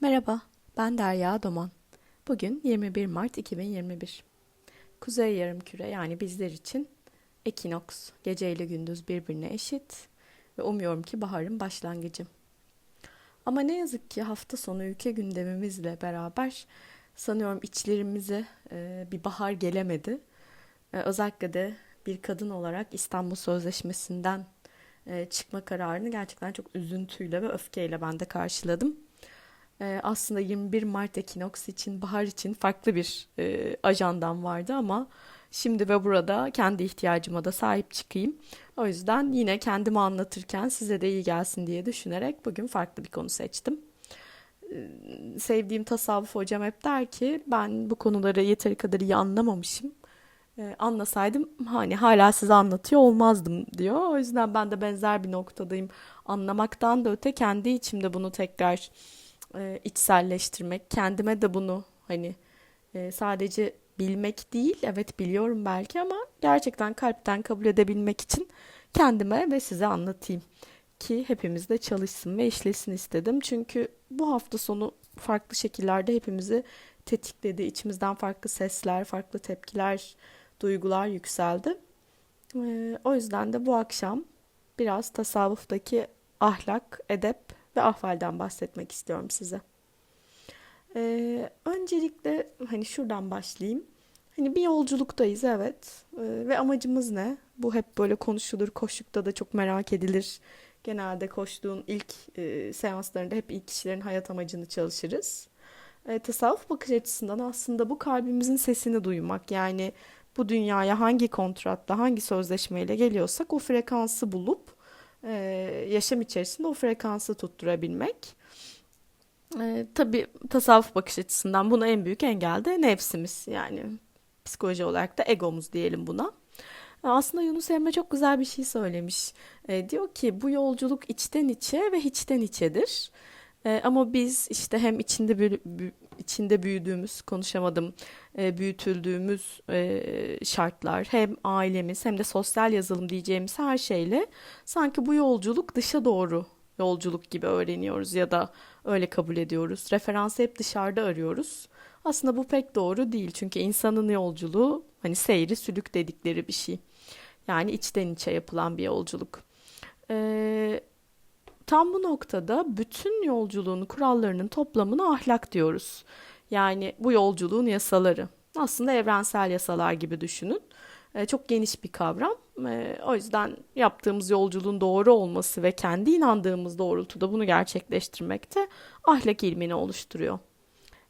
Merhaba, ben Derya Doman. Bugün 21 Mart 2021. Kuzey Yarımküre yani bizler için ekinoks, gece ile gündüz birbirine eşit ve umuyorum ki baharın başlangıcı. Ama ne yazık ki hafta sonu ülke gündemimizle beraber sanıyorum içlerimize e, bir bahar gelemedi. E, özellikle de bir kadın olarak İstanbul Sözleşmesi'nden e, çıkma kararını gerçekten çok üzüntüyle ve öfkeyle ben de karşıladım. E, aslında 21 Mart ekinoks için, bahar için farklı bir e, ajandam vardı ama şimdi ve burada kendi ihtiyacıma da sahip çıkayım. O yüzden yine kendimi anlatırken size de iyi gelsin diye düşünerek bugün farklı bir konu seçtim. E, sevdiğim tasavvuf hocam hep der ki ben bu konuları yeteri kadar iyi anlamamışım. E, anlasaydım hani hala size anlatıyor olmazdım diyor. O yüzden ben de benzer bir noktadayım. Anlamaktan da öte kendi içimde bunu tekrar e, içselleştirmek, kendime de bunu hani e, sadece bilmek değil, evet biliyorum belki ama gerçekten kalpten kabul edebilmek için kendime ve size anlatayım ki hepimiz de çalışsın ve işlesin istedim. Çünkü bu hafta sonu farklı şekillerde hepimizi tetikledi. İçimizden farklı sesler, farklı tepkiler, duygular yükseldi. E, o yüzden de bu akşam biraz tasavvuftaki ahlak, edep ve ahvalden bahsetmek istiyorum size. Ee, öncelikle hani şuradan başlayayım. Hani bir yolculuktayız evet ee, ve amacımız ne? Bu hep böyle konuşulur, koşukta da çok merak edilir. Genelde koştuğun ilk e, seanslarında hep ilk kişilerin hayat amacını çalışırız. E, tasavvuf bakış açısından aslında bu kalbimizin sesini duymak yani bu dünyaya hangi kontratla, hangi sözleşmeyle geliyorsak o frekansı bulup e, yaşam içerisinde o frekansı tutturabilmek. E, tabii tasavvuf bakış açısından buna en büyük engel de nefsimiz yani psikoloji olarak da egomuz diyelim buna. E, aslında Yunus Emre çok güzel bir şey söylemiş. E, diyor ki bu yolculuk içten içe ve hiçten içedir. E, ama biz işte hem içinde bir, bir içinde büyüdüğümüz, konuşamadım, e, büyütüldüğümüz e, şartlar, hem ailemiz hem de sosyal yazılım diyeceğimiz her şeyle sanki bu yolculuk dışa doğru yolculuk gibi öğreniyoruz ya da öyle kabul ediyoruz. Referansı hep dışarıda arıyoruz. Aslında bu pek doğru değil çünkü insanın yolculuğu hani seyri sülük dedikleri bir şey. Yani içten içe yapılan bir yolculuk. Ee, Tam bu noktada bütün yolculuğun kurallarının toplamını ahlak diyoruz. Yani bu yolculuğun yasaları. Aslında evrensel yasalar gibi düşünün. E, çok geniş bir kavram. E, o yüzden yaptığımız yolculuğun doğru olması ve kendi inandığımız doğrultuda bunu gerçekleştirmek de ahlak ilmini oluşturuyor.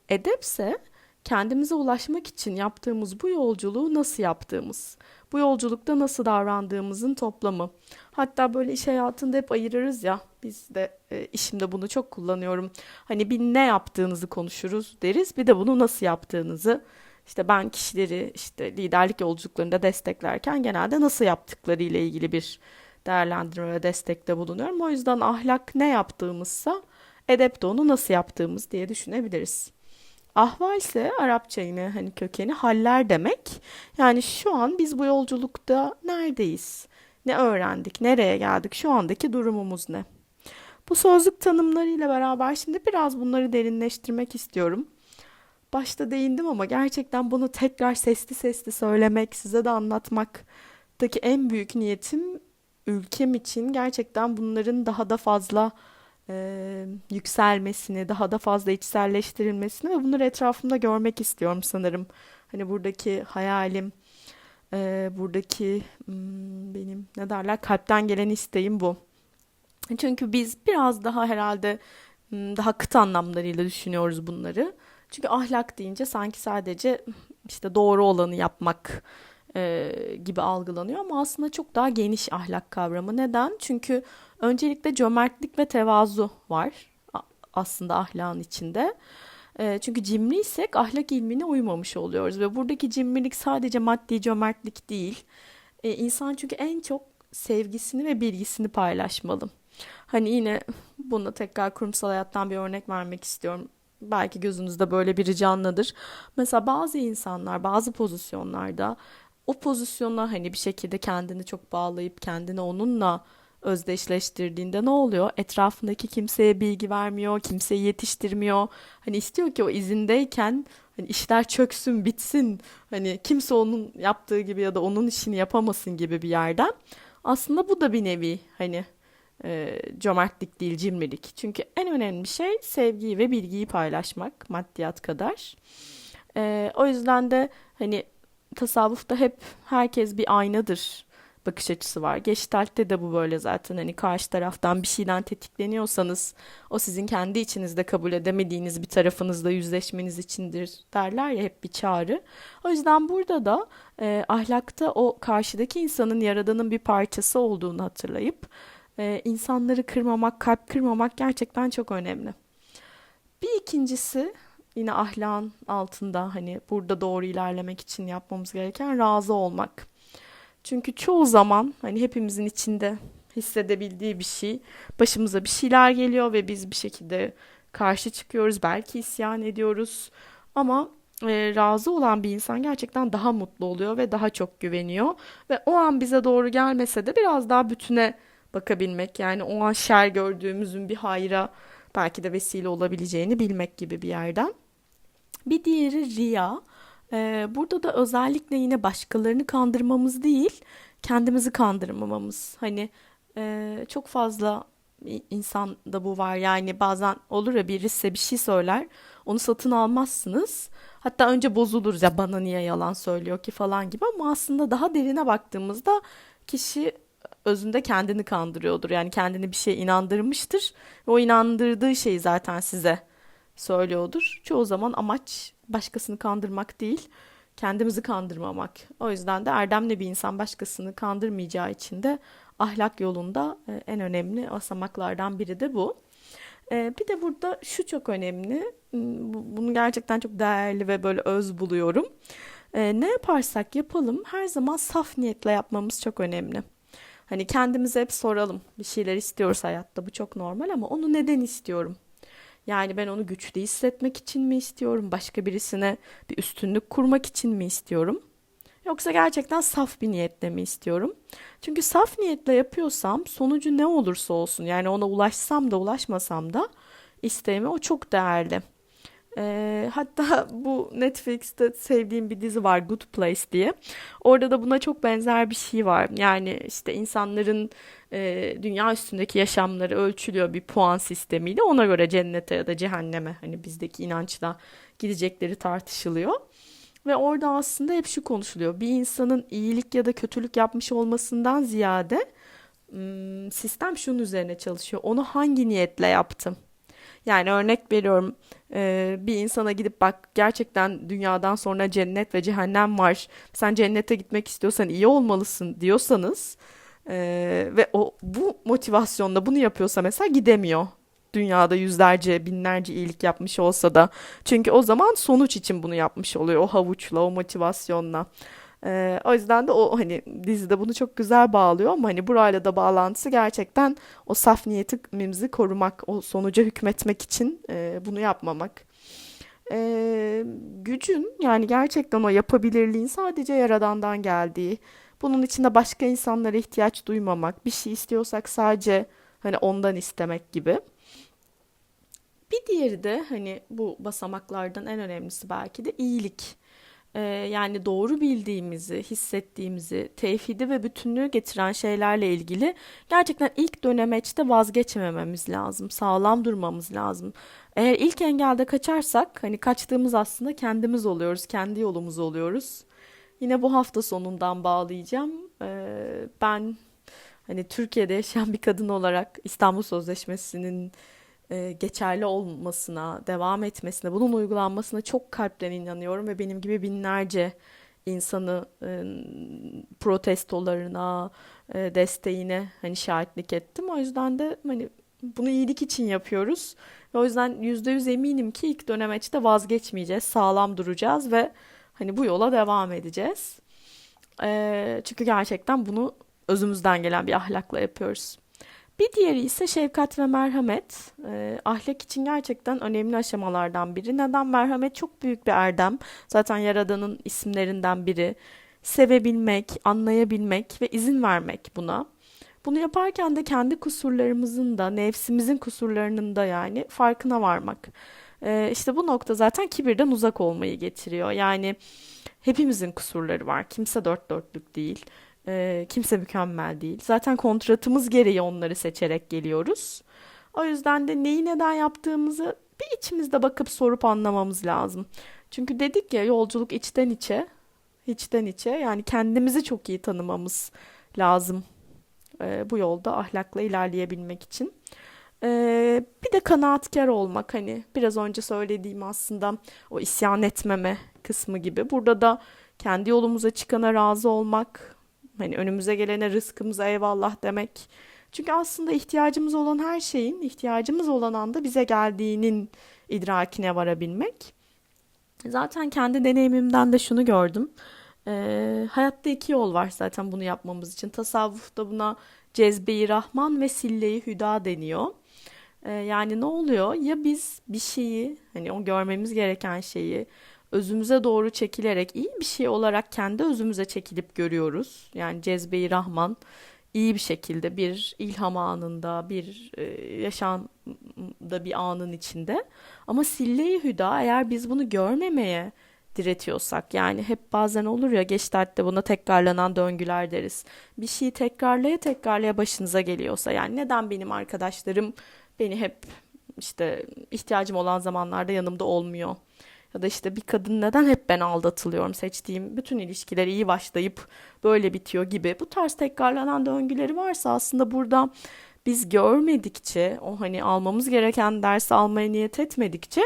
Edepse kendimize ulaşmak için yaptığımız bu yolculuğu nasıl yaptığımız, bu yolculukta nasıl davrandığımızın toplamı. Hatta böyle iş hayatında hep ayırırız ya, biz de e, işimde bunu çok kullanıyorum. Hani bir ne yaptığınızı konuşuruz deriz, bir de bunu nasıl yaptığınızı. İşte ben kişileri işte liderlik yolculuklarında desteklerken genelde nasıl yaptıkları ile ilgili bir değerlendirme ve destekte bulunuyorum. O yüzden ahlak ne yaptığımızsa edep de onu nasıl yaptığımız diye düşünebiliriz. Ahval ise Arapça yine hani kökeni haller demek. Yani şu an biz bu yolculukta neredeyiz? Ne öğrendik? Nereye geldik? Şu andaki durumumuz ne? Bu sözlük tanımlarıyla beraber şimdi biraz bunları derinleştirmek istiyorum. Başta değindim ama gerçekten bunu tekrar sesli sesli söylemek, size de anlatmaktaki en büyük niyetim ülkem için gerçekten bunların daha da fazla e, yükselmesini, daha da fazla içselleştirilmesini ve bunları etrafımda görmek istiyorum sanırım. Hani buradaki hayalim, e, buradaki hmm, benim ne derler kalpten gelen isteğim bu. Çünkü biz biraz daha herhalde hmm, daha kıt anlamlarıyla düşünüyoruz bunları. Çünkü ahlak deyince sanki sadece işte doğru olanı yapmak e, gibi algılanıyor ama aslında çok daha geniş ahlak kavramı. Neden? Çünkü öncelikle cömertlik ve tevazu var aslında ahlakın içinde. E, çünkü cimriysek ahlak ilmine uymamış oluyoruz ve buradaki cimrilik sadece maddi cömertlik değil. E, insan çünkü en çok sevgisini ve bilgisini paylaşmalı. Hani yine buna tekrar kurumsal hayattan bir örnek vermek istiyorum. Belki gözünüzde böyle biri canlıdır. Mesela bazı insanlar bazı pozisyonlarda o pozisyona hani bir şekilde kendini çok bağlayıp kendini onunla özdeşleştirdiğinde ne oluyor? Etrafındaki kimseye bilgi vermiyor, kimseyi yetiştirmiyor. Hani istiyor ki o izindeyken hani işler çöksün, bitsin. Hani kimse onun yaptığı gibi ya da onun işini yapamasın gibi bir yerden. Aslında bu da bir nevi hani e, cömertlik değil, cimrilik. Çünkü en önemli şey sevgiyi ve bilgiyi paylaşmak maddiyat kadar. E, o yüzden de hani tasavvufta hep herkes bir aynadır bakış açısı var. Gestalt'te de bu böyle zaten hani karşı taraftan bir şeyden tetikleniyorsanız o sizin kendi içinizde kabul edemediğiniz bir tarafınızla yüzleşmeniz içindir derler ya hep bir çağrı. O yüzden burada da e, ahlakta o karşıdaki insanın yaradanın bir parçası olduğunu hatırlayıp e, insanları kırmamak, kalp kırmamak gerçekten çok önemli. Bir ikincisi yine ahlakın altında hani burada doğru ilerlemek için yapmamız gereken razı olmak. Çünkü çoğu zaman hani hepimizin içinde hissedebildiği bir şey başımıza bir şeyler geliyor ve biz bir şekilde karşı çıkıyoruz belki isyan ediyoruz ama e, razı olan bir insan gerçekten daha mutlu oluyor ve daha çok güveniyor ve o an bize doğru gelmese de biraz daha bütüne bakabilmek yani o an şer gördüğümüzün bir hayra belki de vesile olabileceğini bilmek gibi bir yerden. Bir diğeri riya. Ee, burada da özellikle yine başkalarını kandırmamız değil, kendimizi kandırmamamız. Hani e, çok fazla insan da bu var. Yani bazen olur ya biri bir şey söyler, onu satın almazsınız. Hatta önce bozuluruz ya bana niye yalan söylüyor ki falan gibi ama aslında daha derine baktığımızda kişi özünde kendini kandırıyordur. Yani kendini bir şeye inandırmıştır. Ve o inandırdığı şeyi zaten size söylüyordur. Çoğu zaman amaç başkasını kandırmak değil, kendimizi kandırmamak. O yüzden de erdemli bir insan başkasını kandırmayacağı için de ahlak yolunda e, en önemli basamaklardan biri de bu. E, bir de burada şu çok önemli. Bunu gerçekten çok değerli ve böyle öz buluyorum. E, ne yaparsak yapalım her zaman saf niyetle yapmamız çok önemli. Hani kendimize hep soralım. Bir şeyler istiyoruz hayatta. Bu çok normal ama onu neden istiyorum? Yani ben onu güçlü hissetmek için mi istiyorum? Başka birisine bir üstünlük kurmak için mi istiyorum? Yoksa gerçekten saf bir niyetle mi istiyorum? Çünkü saf niyetle yapıyorsam sonucu ne olursa olsun yani ona ulaşsam da ulaşmasam da isteğime o çok değerli. E, hatta bu Netflix'te sevdiğim bir dizi var Good Place diye. Orada da buna çok benzer bir şey var. Yani işte insanların e, dünya üstündeki yaşamları ölçülüyor bir puan sistemiyle. Ona göre cennete ya da cehenneme hani bizdeki inançla gidecekleri tartışılıyor. Ve orada aslında hep şu konuşuluyor. Bir insanın iyilik ya da kötülük yapmış olmasından ziyade sistem şunun üzerine çalışıyor. Onu hangi niyetle yaptım? Yani örnek veriyorum e, bir insana gidip bak gerçekten dünyadan sonra cennet ve cehennem var. Sen cennete gitmek istiyorsan iyi olmalısın diyorsanız e, ve o bu motivasyonla bunu yapıyorsa mesela gidemiyor. Dünyada yüzlerce, binlerce iyilik yapmış olsa da. Çünkü o zaman sonuç için bunu yapmış oluyor. O havuçla, o motivasyonla. Ee, o yüzden de o hani dizide bunu çok güzel bağlıyor ama hani burayla da bağlantısı gerçekten o saf niyetimizi korumak, o sonuca hükmetmek için e, bunu yapmamak. Ee, gücün yani gerçekten o yapabilirliğin sadece Yaradan'dan geldiği, bunun içinde başka insanlara ihtiyaç duymamak, bir şey istiyorsak sadece hani ondan istemek gibi. Bir diğeri de hani bu basamaklardan en önemlisi belki de iyilik. Ee, yani doğru bildiğimizi, hissettiğimizi, tevhidi ve bütünlüğü getiren şeylerle ilgili gerçekten ilk dönemeçte vazgeçmememiz lazım. Sağlam durmamız lazım. Eğer ilk engelde kaçarsak hani kaçtığımız aslında kendimiz oluyoruz, kendi yolumuz oluyoruz. Yine bu hafta sonundan bağlayacağım. Ee, ben hani Türkiye'de yaşayan bir kadın olarak İstanbul Sözleşmesi'nin e, geçerli olmasına, devam etmesine, bunun uygulanmasına çok kalpten inanıyorum ve benim gibi binlerce insanı e, protestolarına, e, desteğine hani şahitlik ettim. O yüzden de hani bunu iyilik için yapıyoruz. Ve o yüzden yüzde yüz eminim ki ilk dönemeçte vazgeçmeyeceğiz, sağlam duracağız ve hani bu yola devam edeceğiz. Çünkü gerçekten bunu özümüzden gelen bir ahlakla yapıyoruz. Bir diğeri ise şefkat ve merhamet. E, ahlak için gerçekten önemli aşamalardan biri. Neden? Merhamet çok büyük bir erdem. Zaten Yaradan'ın isimlerinden biri. Sevebilmek, anlayabilmek ve izin vermek buna. Bunu yaparken de kendi kusurlarımızın da, nefsimizin kusurlarının da yani farkına varmak. Ee, işte bu nokta zaten kibirden uzak olmayı getiriyor. Yani hepimizin kusurları var. Kimse dört dörtlük değil. Ee, kimse mükemmel değil. Zaten kontratımız gereği onları seçerek geliyoruz. O yüzden de neyi neden yaptığımızı bir içimizde bakıp sorup anlamamız lazım. Çünkü dedik ya yolculuk içten içe, içten içe yani kendimizi çok iyi tanımamız lazım e, bu yolda ahlakla ilerleyebilmek için. E, bir de kanaatkar olmak hani biraz önce söylediğim aslında o isyan etmeme kısmı gibi. Burada da kendi yolumuza çıkana razı olmak, hani önümüze gelene rızkımıza eyvallah demek. Çünkü aslında ihtiyacımız olan her şeyin ihtiyacımız olan anda bize geldiğinin idrakine varabilmek. Zaten kendi deneyimimden de şunu gördüm. Ee, hayatta iki yol var zaten bunu yapmamız için. Tasavvufta buna cezbe-i Rahman ve sille-i Hüda deniyor. Ee, yani ne oluyor? Ya biz bir şeyi, hani o görmemiz gereken şeyi özümüze doğru çekilerek iyi bir şey olarak kendi özümüze çekilip görüyoruz. Yani cezbe-i Rahman iyi bir şekilde bir ilham anında, bir e, yaşamda bir anın içinde. Ama sille-i Hüda eğer biz bunu görmemeye diretiyorsak yani hep bazen olur ya Geçtart'ta buna tekrarlanan döngüler deriz. Bir şeyi tekrarlaya tekrarlaya başınıza geliyorsa yani neden benim arkadaşlarım beni hep işte ihtiyacım olan zamanlarda yanımda olmuyor? Ya da işte bir kadın neden hep ben aldatılıyorum seçtiğim bütün ilişkiler iyi başlayıp böyle bitiyor gibi. Bu tarz tekrarlanan döngüleri varsa aslında burada biz görmedikçe o hani almamız gereken dersi almaya niyet etmedikçe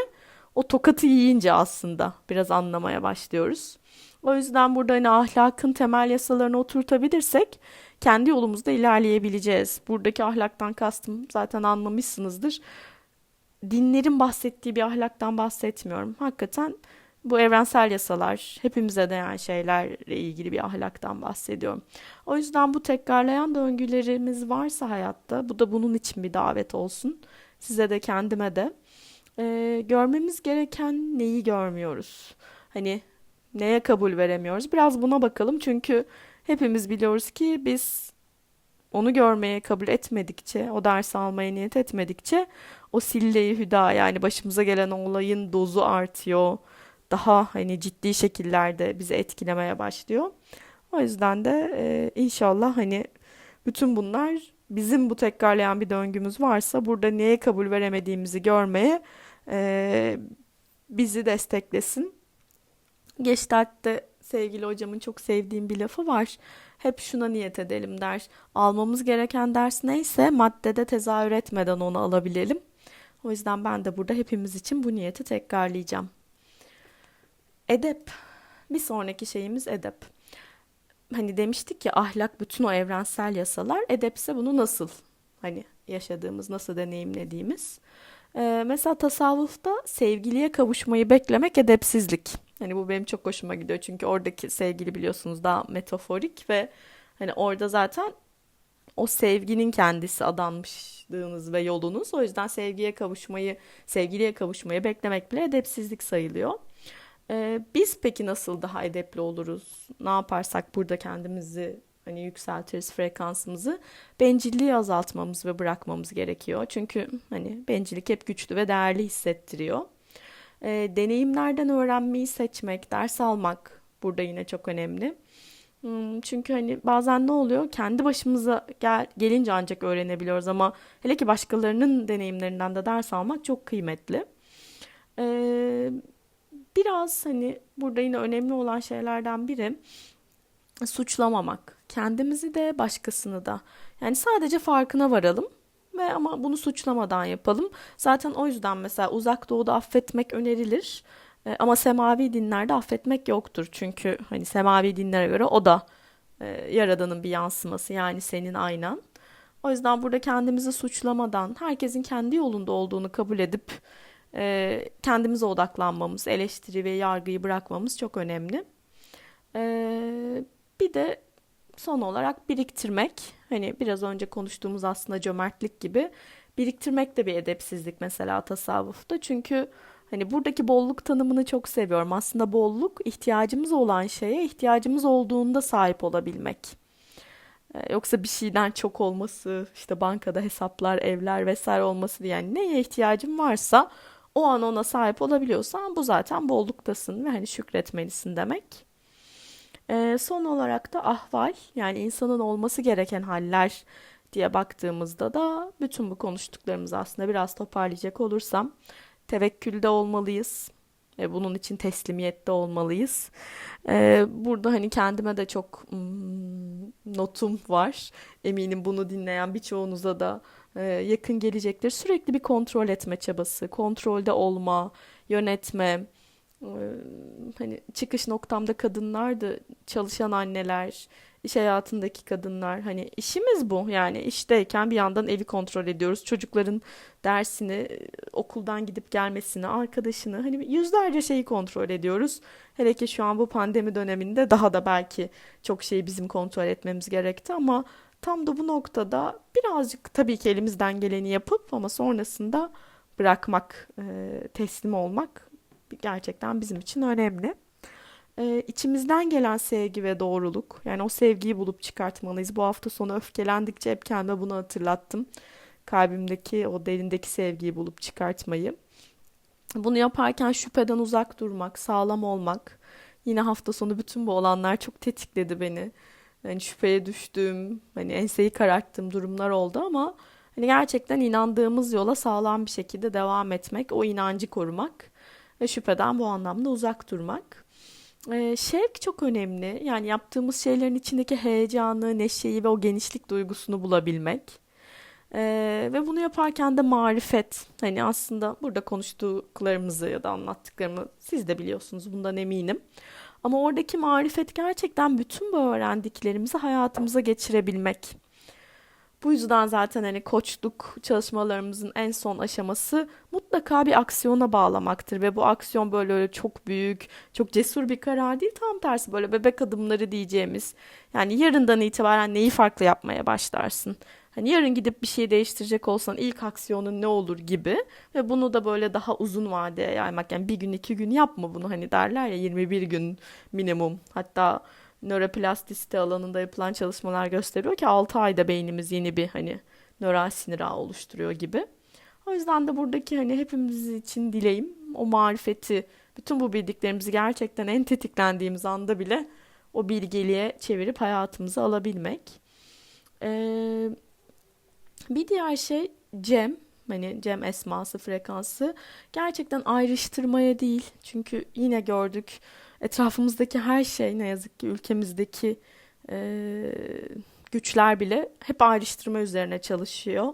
o tokatı yiyince aslında biraz anlamaya başlıyoruz. O yüzden burada hani ahlakın temel yasalarını oturtabilirsek kendi yolumuzda ilerleyebileceğiz. Buradaki ahlaktan kastım zaten anlamışsınızdır. Dinlerin bahsettiği bir ahlaktan bahsetmiyorum. Hakikaten bu evrensel yasalar, hepimize değen şeylerle ilgili bir ahlaktan bahsediyorum. O yüzden bu tekrarlayan döngülerimiz varsa hayatta, bu da bunun için bir davet olsun. Size de kendime de. Ee, görmemiz gereken neyi görmüyoruz? Hani neye kabul veremiyoruz? Biraz buna bakalım çünkü hepimiz biliyoruz ki biz onu görmeye kabul etmedikçe, o dersi almaya niyet etmedikçe o sille-i hüda yani başımıza gelen olayın dozu artıyor. Daha hani ciddi şekillerde bizi etkilemeye başlıyor. O yüzden de e, inşallah hani bütün bunlar bizim bu tekrarlayan bir döngümüz varsa burada neye kabul veremediğimizi görmeye e, bizi desteklesin. Geçtart'ta sevgili hocamın çok sevdiğim bir lafı var. Hep şuna niyet edelim der. Almamız gereken ders neyse maddede tezahür etmeden onu alabilelim. O yüzden ben de burada hepimiz için bu niyeti tekrarlayacağım. Edep. Bir sonraki şeyimiz edep. Hani demiştik ki ahlak bütün o evrensel yasalar. Edepse bunu nasıl hani yaşadığımız, nasıl deneyimlediğimiz. Ee, mesela tasavvufta sevgiliye kavuşmayı beklemek edepsizlik. Hani bu benim çok hoşuma gidiyor çünkü oradaki sevgili biliyorsunuz daha metaforik ve hani orada zaten o sevginin kendisi adanmışlığınız ve yolunuz. O yüzden sevgiye kavuşmayı, sevgiliye kavuşmayı beklemek bile edepsizlik sayılıyor. Ee, biz peki nasıl daha edepli oluruz? Ne yaparsak burada kendimizi hani yükseltiriz frekansımızı. Bencilliği azaltmamız ve bırakmamız gerekiyor. Çünkü hani bencillik hep güçlü ve değerli hissettiriyor. Ee, deneyimlerden öğrenmeyi seçmek, ders almak burada yine çok önemli. Hmm, çünkü hani bazen ne oluyor? Kendi başımıza gel, gelince ancak öğrenebiliyoruz ama hele ki başkalarının deneyimlerinden de ders almak çok kıymetli. Ee, biraz hani burada yine önemli olan şeylerden biri suçlamamak. Kendimizi de başkasını da. Yani sadece farkına varalım ve ama bunu suçlamadan yapalım. Zaten o yüzden mesela uzak doğuda affetmek önerilir. E, ama semavi dinlerde affetmek yoktur. Çünkü hani semavi dinlere göre o da e, yaradanın bir yansıması yani senin aynan. O yüzden burada kendimizi suçlamadan herkesin kendi yolunda olduğunu kabul edip e, kendimize odaklanmamız, eleştiri ve yargıyı bırakmamız çok önemli. E, bir de son olarak biriktirmek. Hani biraz önce konuştuğumuz aslında cömertlik gibi. Biriktirmek de bir edepsizlik mesela tasavvufta. Çünkü hani buradaki bolluk tanımını çok seviyorum. Aslında bolluk ihtiyacımız olan şeye ihtiyacımız olduğunda sahip olabilmek. E, Yoksa bir şeyden çok olması, işte bankada hesaplar, evler vesaire olması diye yani neye ihtiyacın varsa o an ona sahip olabiliyorsan bu zaten bolluktasın ve hani şükretmelisin demek. E, son olarak da ahval yani insanın olması gereken haller diye baktığımızda da bütün bu konuştuklarımızı aslında biraz toparlayacak olursam tevekkülde olmalıyız. E, bunun için teslimiyette olmalıyız. E, burada hani kendime de çok mm, notum var. Eminim bunu dinleyen birçoğunuza da e, yakın gelecektir. Sürekli bir kontrol etme çabası, kontrolde olma, yönetme. e, hani çıkış noktamda kadınlardı, çalışan anneler, iş hayatındaki kadınlar. Hani işimiz bu yani işteyken bir yandan evi kontrol ediyoruz. Çocukların dersini, okuldan gidip gelmesini, arkadaşını hani yüzlerce şeyi kontrol ediyoruz. Hele ki şu an bu pandemi döneminde daha da belki çok şeyi bizim kontrol etmemiz gerekti ama tam da bu noktada birazcık tabii ki elimizden geleni yapıp ama sonrasında bırakmak, e, teslim olmak gerçekten bizim için önemli. E, içimizden gelen sevgi ve doğruluk, yani o sevgiyi bulup çıkartmalıyız. Bu hafta sonu öfkelendikçe hep kendime bunu hatırlattım. Kalbimdeki o derindeki sevgiyi bulup çıkartmayı. Bunu yaparken şüpheden uzak durmak, sağlam olmak. Yine hafta sonu bütün bu olanlar çok tetikledi beni. Hani şüpheye düştüğüm, hani enseyi kararttığım durumlar oldu ama hani gerçekten inandığımız yola sağlam bir şekilde devam etmek, o inancı korumak ve şüpheden bu anlamda uzak durmak. Şevk çok önemli. Yani yaptığımız şeylerin içindeki heyecanı, neşeyi ve o genişlik duygusunu bulabilmek. Ee, ve bunu yaparken de marifet. Hani aslında burada konuştuklarımızı ya da anlattıklarımı siz de biliyorsunuz bundan eminim. Ama oradaki marifet gerçekten bütün bu öğrendiklerimizi hayatımıza geçirebilmek. Bu yüzden zaten hani koçluk çalışmalarımızın en son aşaması mutlaka bir aksiyona bağlamaktır ve bu aksiyon böyle öyle çok büyük, çok cesur bir karar değil. Tam tersi böyle bebek adımları diyeceğimiz. Yani yarından itibaren neyi farklı yapmaya başlarsın? Hani yarın gidip bir şey değiştirecek olsan ilk aksiyonun ne olur gibi ve bunu da böyle daha uzun vadeye yaymak yani bir gün iki gün yapma bunu hani derler ya 21 gün minimum hatta nöroplastisite alanında yapılan çalışmalar gösteriyor ki 6 ayda beynimiz yeni bir hani nöral sinir ağı oluşturuyor gibi. O yüzden de buradaki hani hepimiz için dileğim o marifeti bütün bu bildiklerimizi gerçekten en tetiklendiğimiz anda bile o bilgeliğe çevirip hayatımıza alabilmek. Ee, bir diğer şey Cem. Hani Cem esması, frekansı gerçekten ayrıştırmaya değil. Çünkü yine gördük etrafımızdaki her şey ne yazık ki ülkemizdeki e, güçler bile hep ayrıştırma üzerine çalışıyor.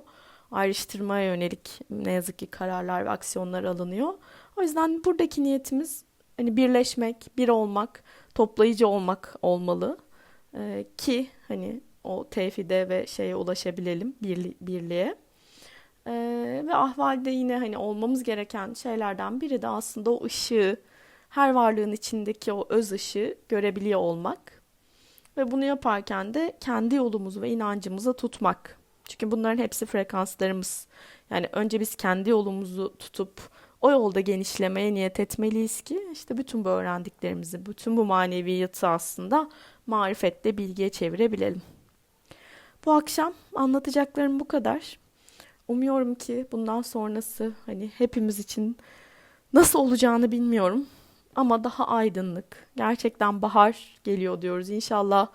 Ayrıştırmaya yönelik ne yazık ki kararlar ve aksiyonlar alınıyor. O yüzden buradaki niyetimiz hani birleşmek, bir olmak, toplayıcı olmak olmalı. E, ki hani o tevhide ve şeye ulaşabilelim birli, birliğe. Ee, ve ahvalde yine hani olmamız gereken şeylerden biri de aslında o ışığı, her varlığın içindeki o öz ışığı görebiliyor olmak. Ve bunu yaparken de kendi yolumuzu ve inancımızı tutmak. Çünkü bunların hepsi frekanslarımız. Yani önce biz kendi yolumuzu tutup o yolda genişlemeye niyet etmeliyiz ki işte bütün bu öğrendiklerimizi, bütün bu maneviyatı aslında marifetle bilgiye çevirebilelim. Bu akşam anlatacaklarım bu kadar. Umuyorum ki bundan sonrası hani hepimiz için nasıl olacağını bilmiyorum ama daha aydınlık. Gerçekten bahar geliyor diyoruz. İnşallah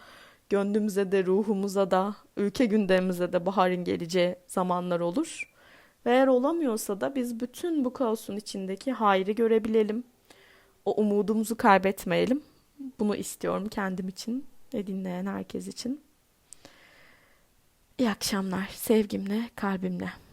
gönlümüze de ruhumuza da ülke gündemimize de baharın geleceği zamanlar olur. Ve eğer olamıyorsa da biz bütün bu kaosun içindeki hayrı görebilelim. O umudumuzu kaybetmeyelim. Bunu istiyorum kendim için ve dinleyen herkes için. İyi akşamlar sevgimle, kalbimle.